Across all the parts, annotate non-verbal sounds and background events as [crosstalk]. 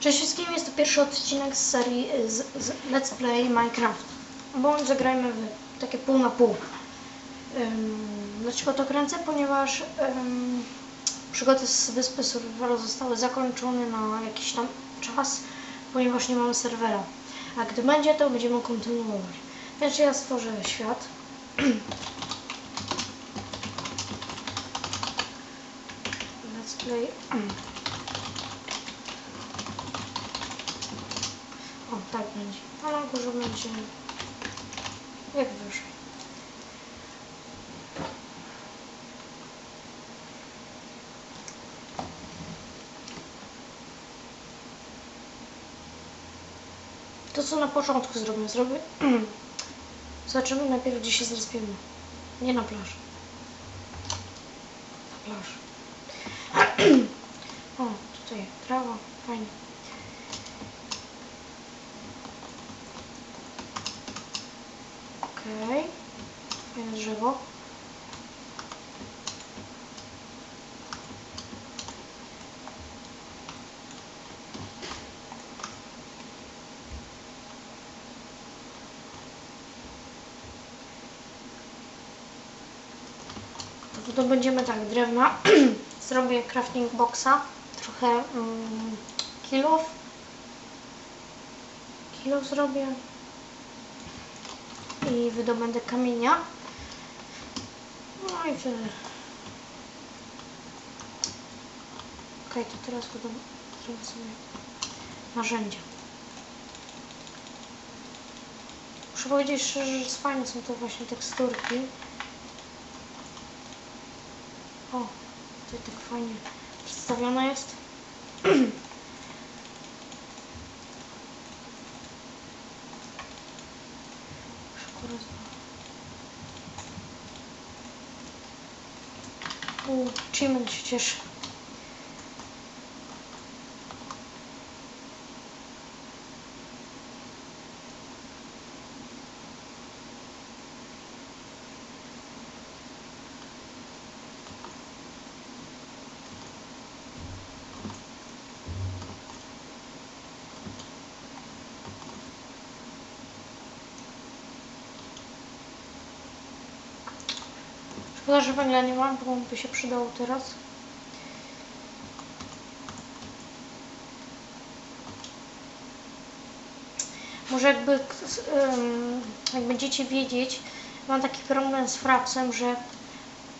Cześć wszystkim, jest to pierwszy odcinek z serii z, z Let's Play Minecraft. Bądź zagrajmy w takie pół na pół. Ym, dlaczego to kręcę? Ponieważ ym, przygody z wyspy Survivor zostały zakończone na jakiś tam czas, ponieważ nie mamy serwera. A gdy będzie, to będziemy kontynuować. Więc ja stworzę świat. [clears throat] Let's Play. [clears throat] O, tak będzie. A na górze będzie jak wyżej. To co na początku zrobię? Zrobię... [clears throat] Zobaczymy najpierw gdzie się zrespiemy. Nie na plaży. Na plaży. [clears throat] o, tutaj trawa. Fajnie. Okej. Fajne drzewo. To będziemy tak, drewna. [clears throat] Zrobię crafting boxa. Trochę mm. Kilów zrobię i wydobędę kamienia. No i tyle. Okej, to teraz wydobę zrobię sobie narzędzia. Muszę powiedzieć szczerze, że fajne są to właśnie teksturki. O, tutaj tak fajnie przedstawiona jest. Szybko rozwalę. U, achievement się cieszy. Szkoda, że węgla nie mam, bo by się przydał teraz. Może jakby, jak będziecie wiedzieć, mam taki problem z frapsem, że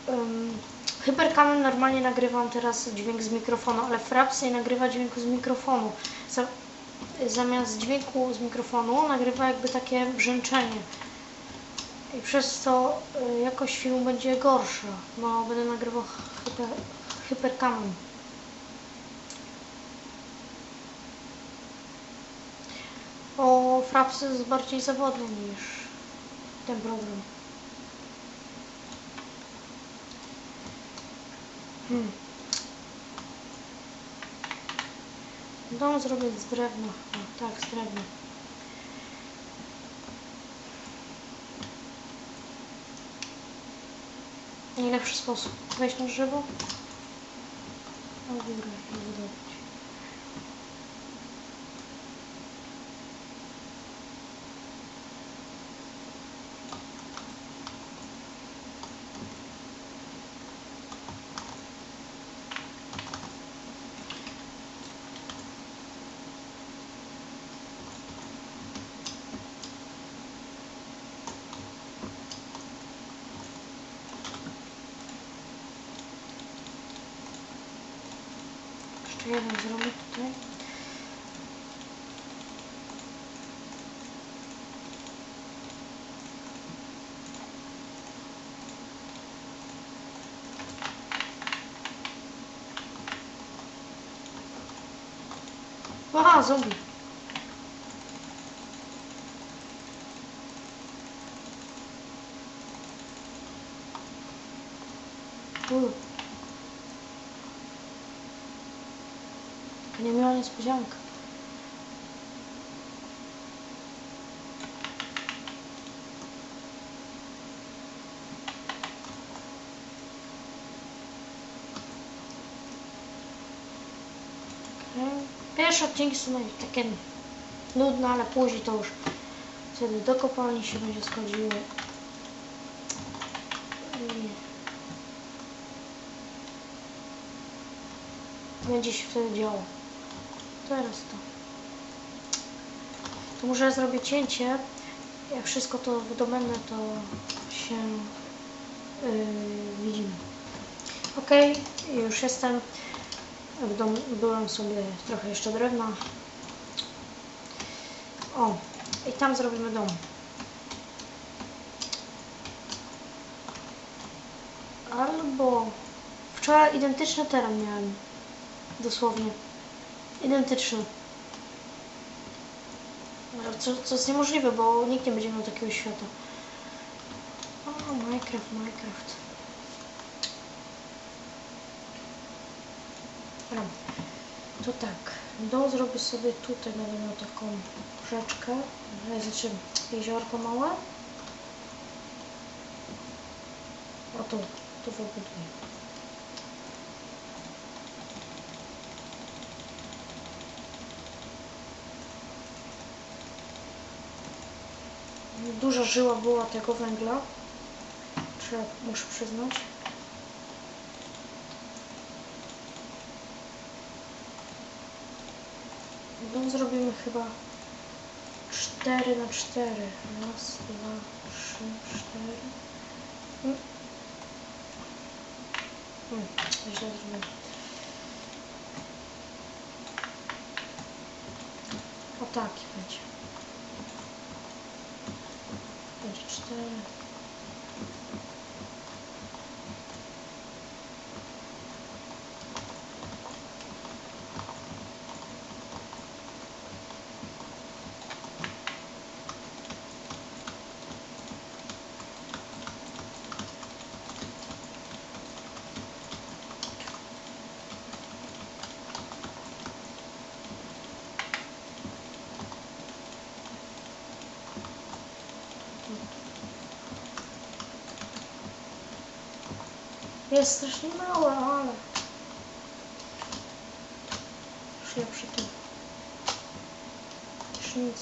ym, Hypercamem normalnie nagrywam teraz dźwięk z mikrofonu, ale Fraps nie nagrywa dźwięku z mikrofonu. Za, zamiast dźwięku z mikrofonu nagrywa jakby takie brzęczenie. I przez to y, jakość filmu będzie gorsza, bo będę nagrywał hyper, hypercamem. O, Fraps jest bardziej zawodny niż ten program. Hmm. Dom zrobię z drewna. O, tak, z drewna. Najlepszy sposób. Wejść na górę. Jeszcze jeden zrobię tutaj. Aha, zombie. Taka niemiła niespodzianka. Pierwsze odcinki są takie nudne, ale później to już wtedy do kopalni się będzie schodziły. Będzie się wtedy działo. Teraz to. To może zrobię cięcie. Jak wszystko to wydobędę, to się yy, widzimy. Ok, już jestem. W domu sobie trochę jeszcze drewna. O, i tam zrobimy dom. Albo wczoraj identyczny teren miałem. Dosłownie. Identyczny. Co, co jest niemożliwe, bo nikt nie będzie miał takiego świata. O, Minecraft, Minecraft. Dobra. To tak. Dom zrobię sobie tutaj, będę miał taką rzeczkę. Znaczy jeziorko małe. O tu, tu wybuduję. Duża żyła była tego węgla. Trzeba, muszę przyznać. Dom zrobimy chyba 4 na 4. Raz, dwa, trzy, cztery. Mm. Mm, źle zrobiłem. O taki będzie. Będzie 4. Jest strasznie małe, ale... Już ja przy tym. Już nic.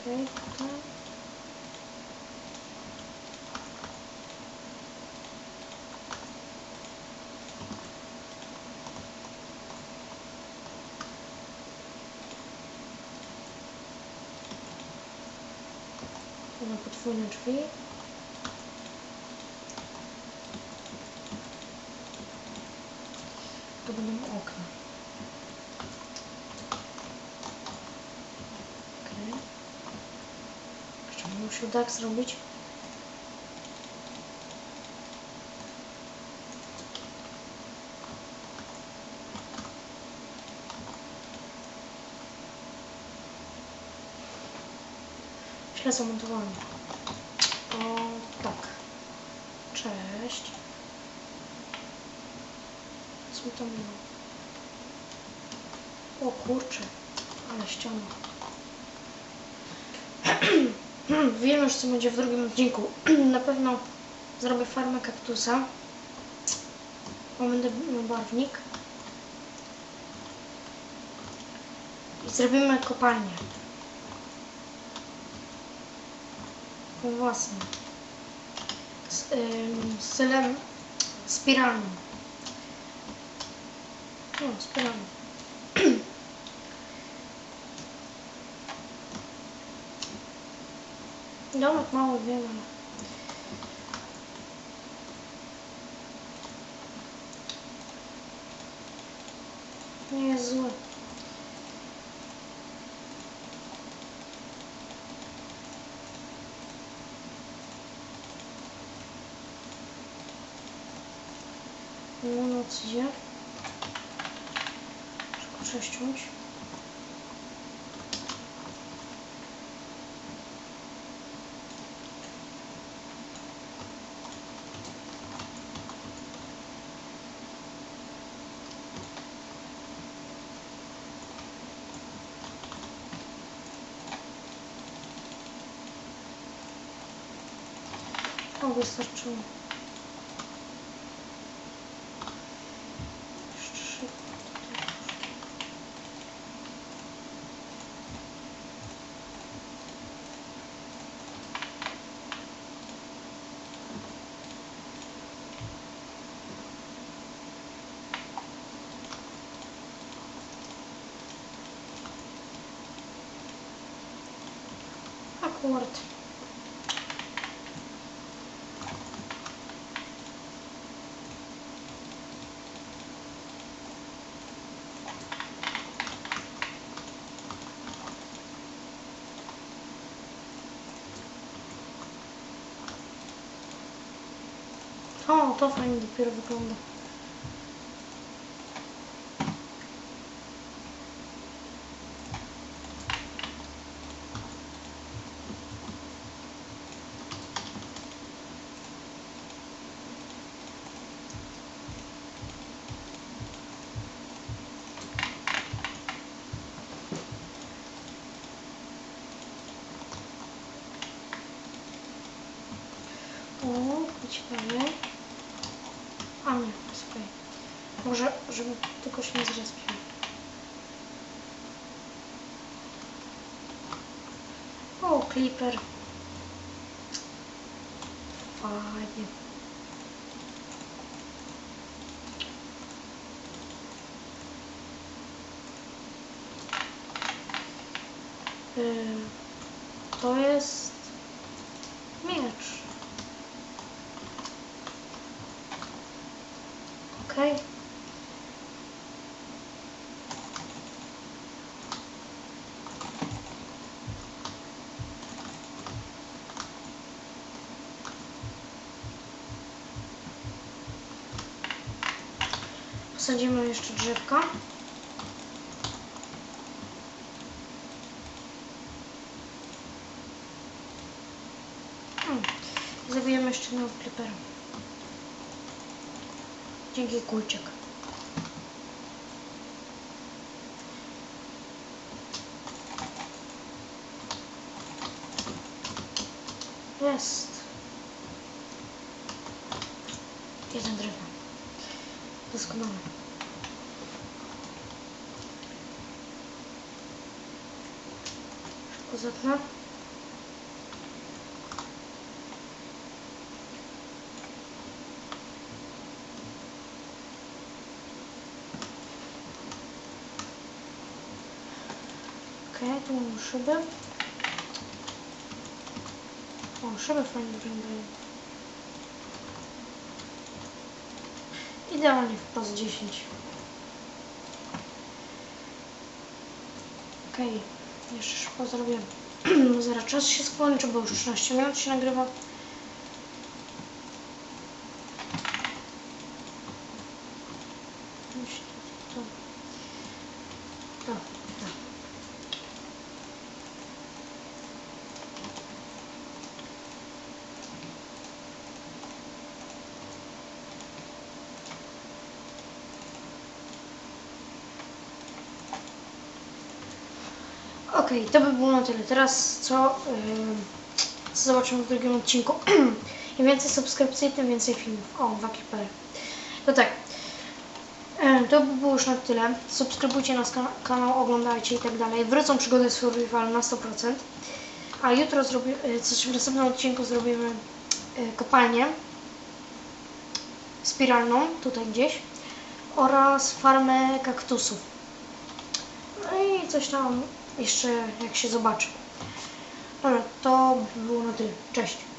Okej, tutaj. Tu na podwójne drzwi. Tu będą okna. Okej. Jeszcze bym musiał tak zrobić. Źle zamontowałem. O, tak. Cześć. Co tam było? O kurczę, ale ściana. [clears throat] Wiem już co będzie w drugim odcinku. [clears throat] Na pewno zrobię farmę kaktusa. Bo będę barwnik. I zrobimy kopalnię. Taką własną. Z ym, stylem spiralnym. No, spiralnym. Domek mały, wiem, ale... Nie północ idzie. Szybko prześciąć. O, wystarczyło. Akurat. O, to fajnie dopiero wygląda. O, ciekawe. A nie, okej. Może, żeby tylko się nie zrespił. O, clipper. Fajnie. Yy, To jest Okej. Posadzimy jeszcze drzewka. Hmm. Zabijemy jeszcze jednego klipera. чигикучек Yes. Jest na drewno. Doskonale. Szybko z okna. Tu mamy szybę. O, szyby fajnie wyglądają. Idealnie wprost 10. Okej, jeszcze szybko zrobię. [clears throat] Zaraz czas się skończy, bo już 13 minut się nagrywa. Myślę, to... To, to. Okej, to by było na tyle. Teraz co, ym, co zobaczymy w drugim odcinku. [clears throat] Im więcej subskrypcji, tym więcej filmów. O, Wakiper. To tak. Ym, To by było już na tyle. Subskrybujcie nasz kana- kanał, oglądajcie i tak dalej. Wrócą przygody z Survival na 100%. A jutro zrobię, y, coś w następnym odcinku zrobimy y, kopalnię spiralną, tutaj gdzieś, oraz farmę kaktusów. No i coś tam jeszcze jak się zobaczy. Dobra, to by było na tyle. Cześć.